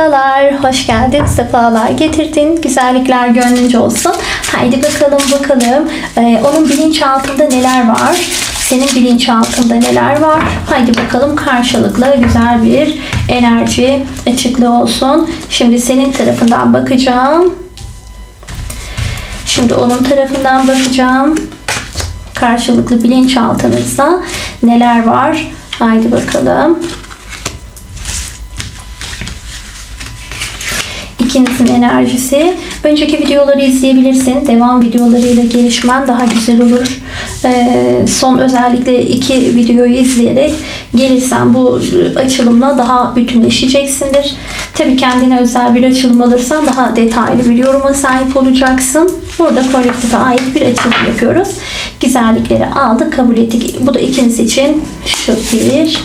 Merhabalar, hoş geldin, sefalar getirdin, güzellikler gönlünce olsun. Haydi bakalım bakalım, Ee, onun bilinçaltında neler var? Senin bilinçaltında neler var? Haydi bakalım karşılıklı güzel bir enerji açıklığı olsun. Şimdi senin tarafından bakacağım. Şimdi onun tarafından bakacağım. Karşılıklı bilinçaltınızda neler var? Haydi bakalım. İkinizin enerjisi. Önceki videoları izleyebilirsin. Devam videolarıyla gelişmen daha güzel olur. Ee, son özellikle iki videoyu izleyerek gelirsen bu açılımla daha bütünleşeceksindir. Tabii kendine özel bir açılım alırsan daha detaylı bir yoruma sahip olacaksın. Burada kolektife ait bir açılım yapıyoruz. Güzellikleri aldık, kabul ettik. Bu da ikiniz için şu bir,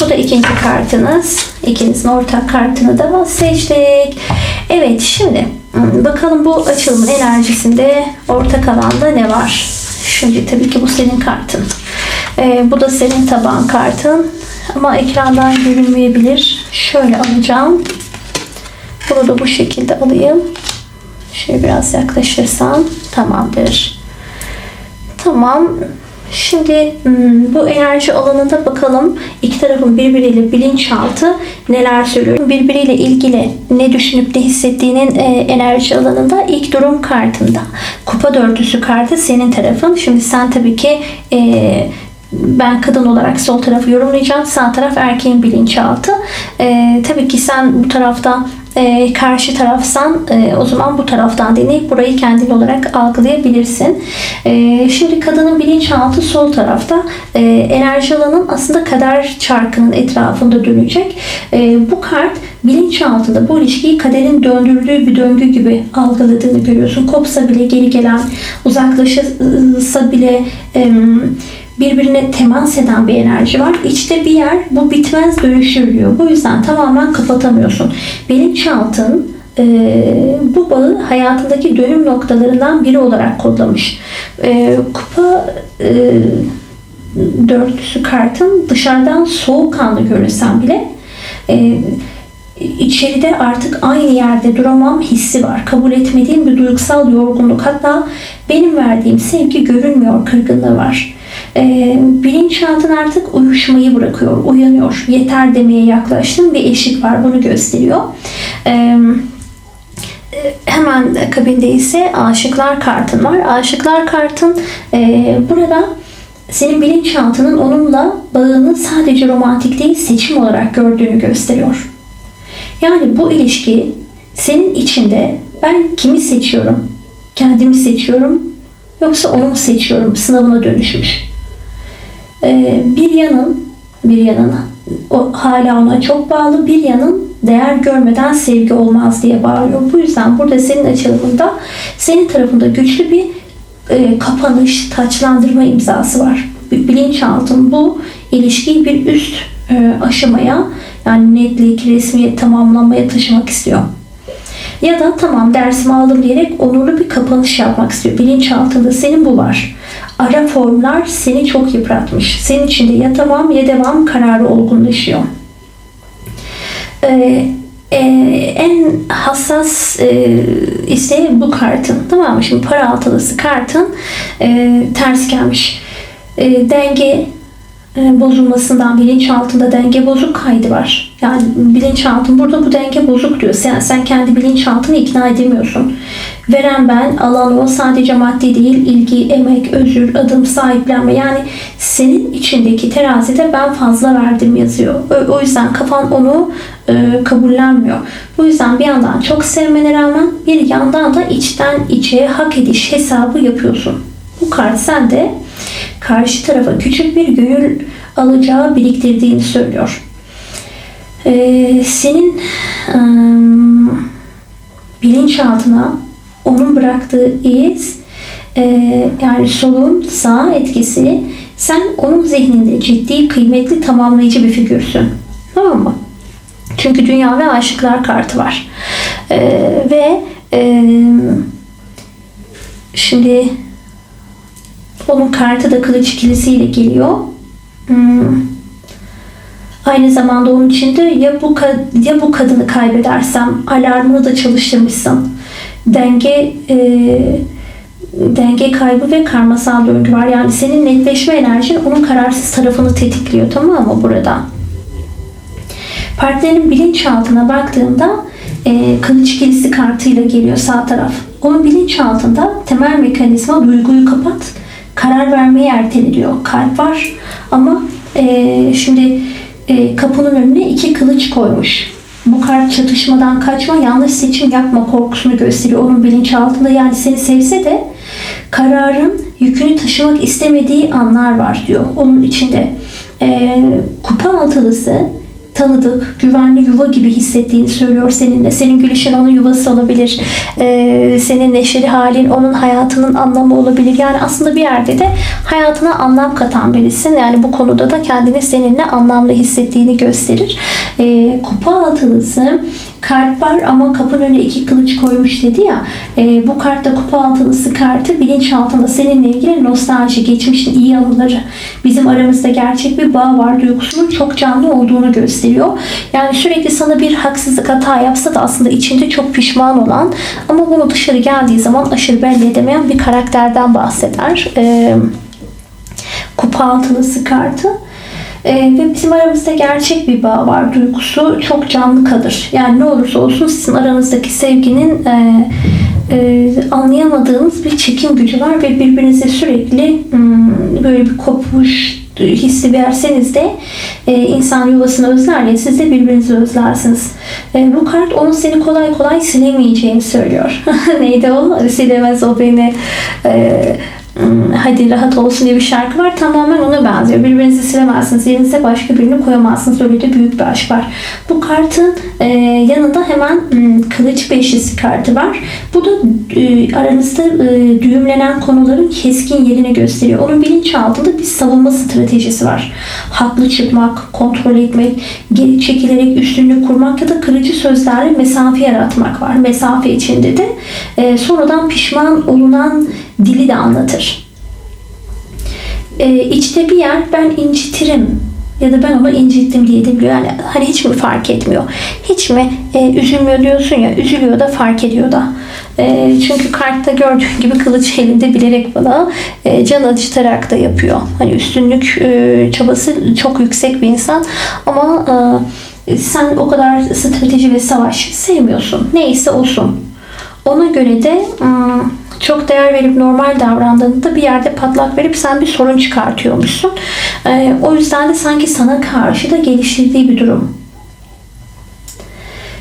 bu da ikinci kartınız. İkinizin ortak kartını da seçtik. Evet şimdi hmm, bakalım bu açılımın enerjisinde ortak alanda ne var? Şimdi tabii ki bu senin kartın. Ee, bu da senin taban kartın. Ama ekrandan görünmeyebilir. Şöyle alacağım. Bunu da bu şekilde alayım. Şöyle biraz yaklaşırsam tamamdır. Tamam. Şimdi hmm, bu enerji alanında bakalım iki tarafın birbiriyle bilinçaltı neler söylüyor. Birbiriyle ilgili ne düşünüp ne hissettiğinin e, enerji alanında ilk durum kartında. Kupa dörtlüsü kartı senin tarafın. Şimdi sen tabii ki e, ben kadın olarak sol tarafı yorumlayacağım. Sağ taraf erkeğin bilinçaltı. E, tabii ki sen bu tarafta e, karşı tarafsan e, o zaman bu taraftan deneyip burayı kendin olarak algılayabilirsin. E, şimdi kadının bilinçaltı sol tarafta. E, enerji alanın aslında kader çarkının etrafında dönecek. E, bu kart bilinçaltında bu ilişkiyi kaderin döndürdüğü bir döngü gibi algıladığını görüyorsun. Kopsa bile geri gelen, uzaklaşsa bile e, birbirine temas eden bir enerji var. İçte bir yer bu bitmez dönüşür diyor. Bu yüzden tamamen kapatamıyorsun. Bilinçaltın e, bu bağı hayatındaki dönüm noktalarından biri olarak kodlamış. E, kupa e, dörtlüsü kartın dışarıdan soğukkanlı görünsen bile e, içeride artık aynı yerde duramam hissi var. Kabul etmediğim bir duygusal yorgunluk. Hatta benim verdiğim sevgi görünmüyor kırgınlığı var. Ee, bilinçaltın artık uyuşmayı bırakıyor, uyanıyor. Yeter demeye yaklaştım bir eşik var bunu gösteriyor. Ee, hemen akabinde ise aşıklar kartın var. Aşıklar kartın e, burada senin bilinçaltının onunla bağını sadece romantik değil seçim olarak gördüğünü gösteriyor. Yani bu ilişki senin içinde ben kimi seçiyorum? Kendimi seçiyorum yoksa onu seçiyorum sınavına dönüşmüş. Ee, bir yanın bir yanın o hala ona çok bağlı bir yanın değer görmeden sevgi olmaz diye bağırıyor. Bu yüzden burada senin açılımında senin tarafında güçlü bir e, kapanış, taçlandırma imzası var. Bilinçaltın bu ilişkiyi bir üst e, aşamaya yani netlik, resmiyet tamamlamaya taşımak istiyor. Ya da tamam dersimi aldım diyerek onurlu bir kapanış yapmak istiyor. Bilinçaltında senin bu var. Ara formlar seni çok yıpratmış. Senin içinde ya tamam ya devam kararı olgunlaşıyor. Ee, e, en hassas e, ise bu kartın. Tamam mı? Şimdi para altılısı kartın e, ters gelmiş. E, denge e, bozulmasından bilinçaltında denge bozuk kaydı var. Yani bilinçaltın burada bu denge bozuk diyor. Sen, sen kendi bilinçaltını ikna edemiyorsun. Veren ben, alan o sadece maddi değil, ilgi, emek, özür, adım, sahiplenme. Yani senin içindeki terazide ben fazla verdim yazıyor. O, yüzden kafan onu e, kabullenmiyor. Bu yüzden bir yandan çok sevmene rağmen bir yandan da içten içe hak ediş hesabı yapıyorsun. Bu kart sende karşı tarafa küçük bir gönül alacağı biriktirdiğini söylüyor. Ee, senin ıı, bilinçaltına onun bıraktığı iz e, yani solun sağ etkisi sen onun zihninde ciddi kıymetli tamamlayıcı bir figürsün. Tamam mı? Çünkü dünya ve aşıklar kartı var. Ee, ve e, şimdi onun kartı da kılıç ikilisiyle geliyor. Hmm. Aynı zamanda onun içinde ya bu ya bu kadını kaybedersem alarmını da çalıştırmışsın. Denge e, denge kaybı ve karmasal döngü var. Yani senin netleşme enerjin onun kararsız tarafını tetikliyor tamam mı burada? Partnerin bilinçaltına baktığımda e, kılıç kilisi kartıyla geliyor sağ taraf. Onun bilinçaltında temel mekanizma duyguyu kapat, karar vermeyi erteliyor. Kalp var ama e, şimdi e, kapının önüne iki kılıç koymuş. Bu kart çatışmadan kaçma, yanlış seçim yapma korkusunu gösteriyor onun bilinçaltında. Yani seni sevse de kararın yükünü taşımak istemediği anlar var diyor onun içinde. E, kupa altılısı tanıdık, güvenli yuva gibi hissettiğini söylüyor seninle. Senin gülüşün onun yuvası olabilir. Ee, senin neşeli halin onun hayatının anlamı olabilir. Yani aslında bir yerde de hayatına anlam katan birisin. Yani bu konuda da kendini seninle anlamlı hissettiğini gösterir. Ee, kupa altılısı kart var ama kapının önüne iki kılıç koymuş dedi ya. E, bu kartta kupa altılısı kartı bilinçaltında seninle ilgili nostalji, geçmişin iyi anıları, bizim aramızda gerçek bir bağ var duygusunun çok canlı olduğunu gösteriyor. Yani sürekli sana bir haksızlık hata yapsa da aslında içinde çok pişman olan ama bunu dışarı geldiği zaman aşırı belli edemeyen bir karakterden bahseder. E, kupa altılısı kartı. Ee, ve bizim aramızda gerçek bir bağ var. Duygusu çok canlı kalır. Yani ne olursa olsun sizin aranızdaki sevginin e, e, anlayamadığınız bir çekim gücü var ve birbirinize sürekli hmm, böyle bir kopuş hissi verseniz de e, insan yuvasını özler ya siz de birbirinizi özlersiniz. E, bu kart onun seni kolay kolay silemeyeceğini söylüyor. Neydi o? Silemez o beni. E, hadi rahat olsun diye bir şarkı var. Tamamen ona benziyor. Birbirinizi silemezsiniz. Yerinize başka birini koyamazsınız. Öyle de büyük bir aşk var. Bu kartın e, yanında hemen hmm, kılıç beşlisi kartı var. Bu da e, aranızda e, düğümlenen konuların keskin yerini gösteriyor. Onun bilinçaltında bir savunma stratejisi var. Haklı çıkmak, kontrol etmek, geri çekilerek üstünlük kurmak ya da kırıcı sözlerle mesafe yaratmak var. Mesafe içinde de e, sonradan pişman olunan dili de anlatır. E, içte bir yer ben incitirim ya da ben onu incittim diye de biliyor. Yani hani hiç mi fark etmiyor? Hiç mi e, üzülmüyor diyorsun ya, üzülüyor da fark ediyor da. E, çünkü kartta gördüğün gibi kılıç elinde bilerek bana e, can acıtarak da yapıyor. Hani üstünlük e, çabası çok yüksek bir insan ama e, sen o kadar strateji ve savaş sevmiyorsun. Neyse olsun. Ona göre de ım, çok değer verip normal davrandığında bir yerde patlak verip sen bir sorun çıkartıyormuşsun. Ee, o yüzden de sanki sana karşı da geliştirdiği bir durum.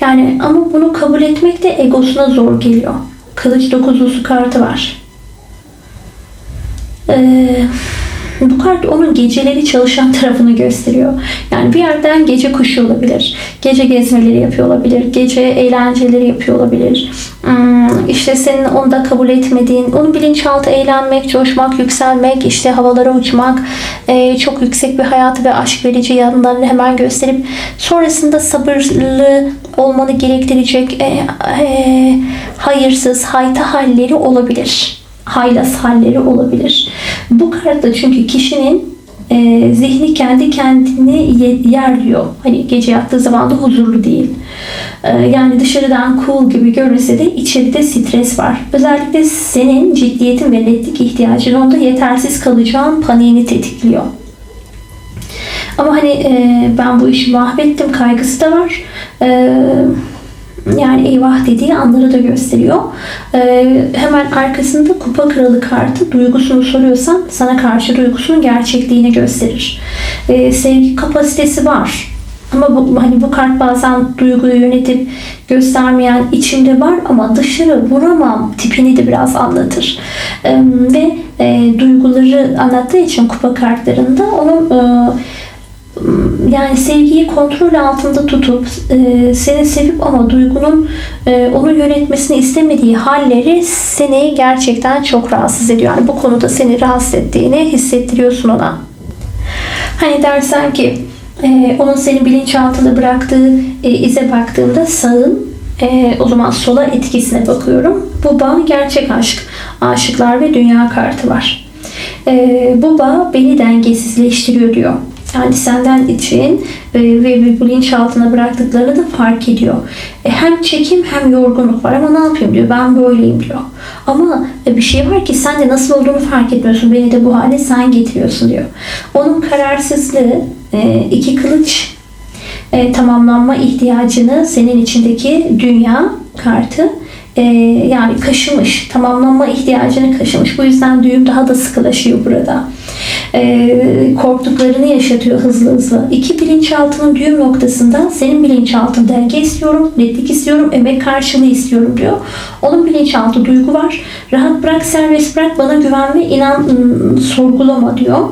Yani ama bunu kabul etmek de egosuna zor geliyor. Kılıç dokuzlusu kartı var. Ee, bu kart onun geceleri çalışan tarafını gösteriyor. Yani bir yerden gece kuşu olabilir. Gece gezmeleri yapıyor olabilir. Gece eğlenceleri yapıyor olabilir. Hmm, işte senin onu da kabul etmediğin, onun bilinçaltı eğlenmek, coşmak, yükselmek, işte havalara uçmak, e, çok yüksek bir hayatı ve aşk verici yanlarını hemen gösterip sonrasında sabırlı olmanı gerektirecek e, e, hayırsız, hayta halleri olabilir haylaz halleri olabilir. Bu kartta çünkü kişinin e, zihni kendi kendini yer diyor. Hani gece yattığı zaman da huzurlu değil. E, yani dışarıdan cool gibi görünse de içeride stres var. Özellikle senin ciddiyetin ve netlik ihtiyacın onda yetersiz kalacağın paniğini tetikliyor. Ama hani e, ben bu işi mahvettim kaygısı da var. Eee yani eyvah dediği anları da gösteriyor. Ee, hemen arkasında kupa kralı kartı duygusunu soruyorsan sana karşı duygusunun gerçekliğini gösterir. Ee, sevgi kapasitesi var. Ama bu, hani bu kart bazen duyguyu yönetip göstermeyen içimde var ama dışarı vuramam tipini de biraz anlatır. Ee, ve e, duyguları anlattığı için kupa kartlarında onun e, yani sevgiyi kontrol altında tutup e, seni sevip ama duygunun e, onu yönetmesini istemediği halleri seni gerçekten çok rahatsız ediyor. Yani bu konuda seni rahatsız ettiğini hissettiriyorsun ona. Hani dersen ki e, onun seni bilinçaltında bıraktığı e, ize baktığımda sağın e, o zaman sola etkisine bakıyorum. Bu bağ gerçek aşk, aşıklar ve dünya kartı var. E, bu bağ beni dengesizleştiriyor diyor. Yani senden için e, ve bir bilinçaltına bıraktıklarını da fark ediyor. E, hem çekim hem yorgunluk var ama ne yapayım diyor. Ben böyleyim diyor. Ama e, bir şey var ki sen de nasıl olduğunu fark etmiyorsun. Beni de bu hale sen getiriyorsun diyor. Onun kararsızlığı iki kılıç tamamlanma ihtiyacını senin içindeki dünya kartı e, yani kaşımış. Tamamlanma ihtiyacını kaşımış. Bu yüzden düğüm daha da sıkılaşıyor burada. E, korktuklarını yaşatıyor hızlı hızlı. İki bilinçaltının düğüm noktasında senin bilinçaltın denge istiyorum, netlik istiyorum, emek karşılığı istiyorum diyor. Onun bilinçaltı duygu var. Rahat bırak, serbest bırak, bana güven ve inan, ım, sorgulama diyor.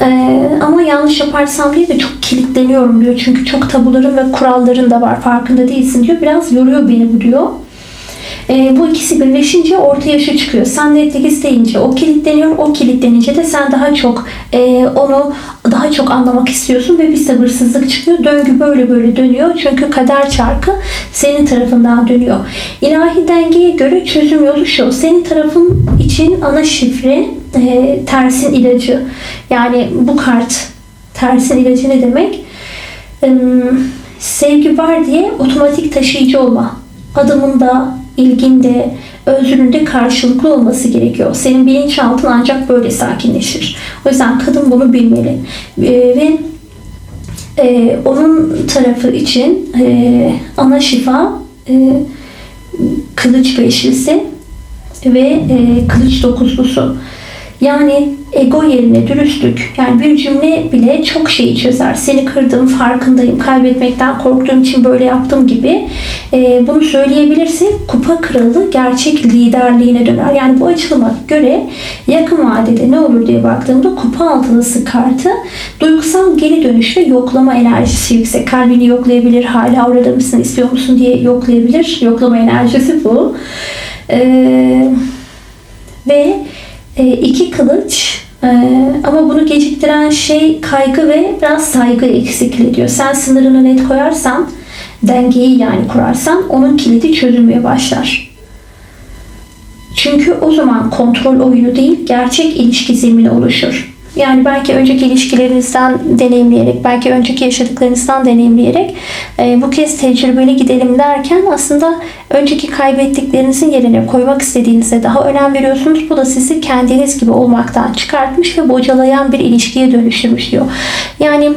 Ee, ama yanlış yaparsam diye de çok kilitleniyorum diyor. Çünkü çok tabuların ve kuralların da var. Farkında değilsin diyor. Biraz yoruyor beni bu diyor. Ee, bu ikisi birleşince ortaya şu çıkıyor. Sen netlik isteyince o kilitleniyor. O kilitlenince de sen daha çok e, onu daha çok anlamak istiyorsun ve bir sabırsızlık çıkıyor. Döngü böyle böyle dönüyor. Çünkü kader çarkı senin tarafından dönüyor. İlahi dengeye göre çözüm yolu şu. Senin tarafın için ana şifre e, tersin ilacı. Yani bu kart tersin ilacı ne demek? Ee, sevgi var diye otomatik taşıyıcı olma. Adımında, ilginde, özründe karşılıklı olması gerekiyor. Senin bilinçaltın ancak böyle sakinleşir. O yüzden kadın bunu bilmeli. Ee, ve e, onun tarafı için e, ana şifa e, kılıç beşlisi ve e, kılıç dokuzlusu. Yani ego yerine dürüstlük. Yani bir cümle bile çok şeyi çözer. Seni kırdım, farkındayım, kaybetmekten korktuğum için böyle yaptım gibi. E, bunu söyleyebilirsin. Kupa kralı gerçek liderliğine döner. Yani bu açılıma göre yakın vadede ne olur diye baktığımda kupa altılısı kartı duygusal geri dönüş ve yoklama enerjisi yüksek. Kalbini yoklayabilir, hala orada mısın, istiyor musun diye yoklayabilir. Yoklama enerjisi bu. Eee ve e, iki kılıç e, ama bunu geciktiren şey kaygı ve biraz saygı eksikliği diyor. Sen sınırını net koyarsan, dengeyi yani kurarsan onun kilidi çözülmeye başlar. Çünkü o zaman kontrol oyunu değil, gerçek ilişki zemini oluşur. Yani belki önceki ilişkilerinizden deneyimleyerek, belki önceki yaşadıklarınızdan deneyimleyerek e, bu kez tecrübeli gidelim derken aslında önceki kaybettiklerinizin yerine koymak istediğinize daha önem veriyorsunuz. Bu da sizi kendiniz gibi olmaktan çıkartmış ve bocalayan bir ilişkiye dönüştürmüş diyor. Yani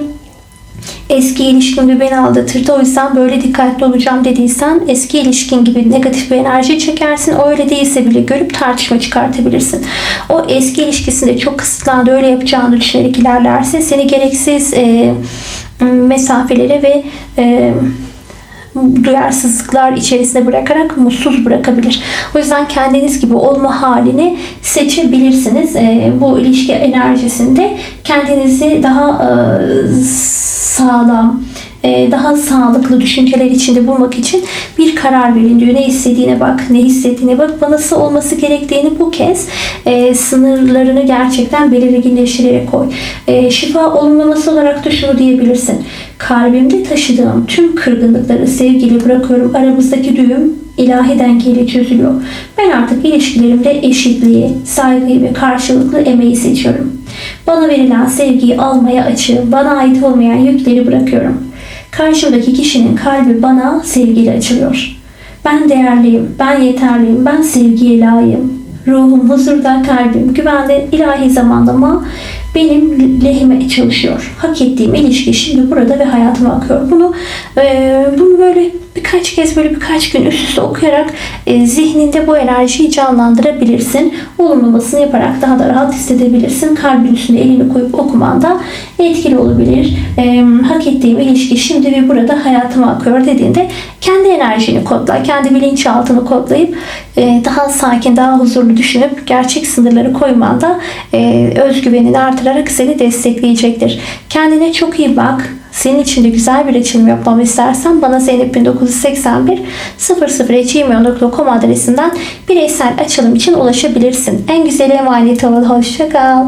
eski ilişkimde beni aldatırdı o yüzden böyle dikkatli olacağım dediysen eski ilişkin gibi negatif bir enerji çekersin. O öyle değilse bile görüp tartışma çıkartabilirsin. O eski ilişkisinde çok kısıtlandı öyle yapacağını düşünerek ilerlerse seni gereksiz e, mesafelere ve e, duyarsızlıklar içerisinde bırakarak mutsuz bırakabilir. O yüzden kendiniz gibi olma halini seçebilirsiniz. E, bu ilişki enerjisinde kendinizi daha e, sağlam, daha sağlıklı düşünceler içinde bulmak için bir karar verin diyor. Ne istediğine bak, ne hissettiğine bak. Nasıl olması gerektiğini bu kez e, sınırlarını gerçekten belirginleştirerek koy. E, şifa olumlaması olarak da şunu diyebilirsin. Kalbimde taşıdığım tüm kırgınlıkları sevgiyle bırakıyorum. Aramızdaki düğüm ilahi dengeyle çözülüyor. Ben artık ilişkilerimde eşitliği, saygıyı ve karşılıklı emeği seçiyorum. Bana verilen sevgiyi almaya açığım. Bana ait olmayan yükleri bırakıyorum. Karşımdaki kişinin kalbi bana sevgiyle açılıyor. Ben değerliyim, ben yeterliyim, ben sevgiye layığım. Ruhum huzurda, kalbim güvende, ilahi zamanlama benim lehime çalışıyor. Hak ettiğim ilişki şimdi burada ve hayatıma akıyor. Bunu e, bunu böyle birkaç kez böyle birkaç gün üst üste okuyarak e, zihninde bu enerjiyi canlandırabilirsin. Olumlamasını yaparak daha da rahat hissedebilirsin. Kalbin üstüne elini koyup okuman da etkili olabilir. E, hak ettiğim ilişki şimdi ve burada hayatıma akıyor dediğinde kendi enerjini kodla, kendi bilinçaltını kodlayıp e, daha sakin, daha huzurlu düşünüp gerçek sınırları koyman da e, özgüvenini artırarak seni destekleyecektir. Kendine çok iyi bak. Senin için de güzel bir açılım yapmamı istersen bana zeynep1981 00gmail.com adresinden bireysel açılım için ulaşabilirsin. En güzel emanet ol. Hoşça kal.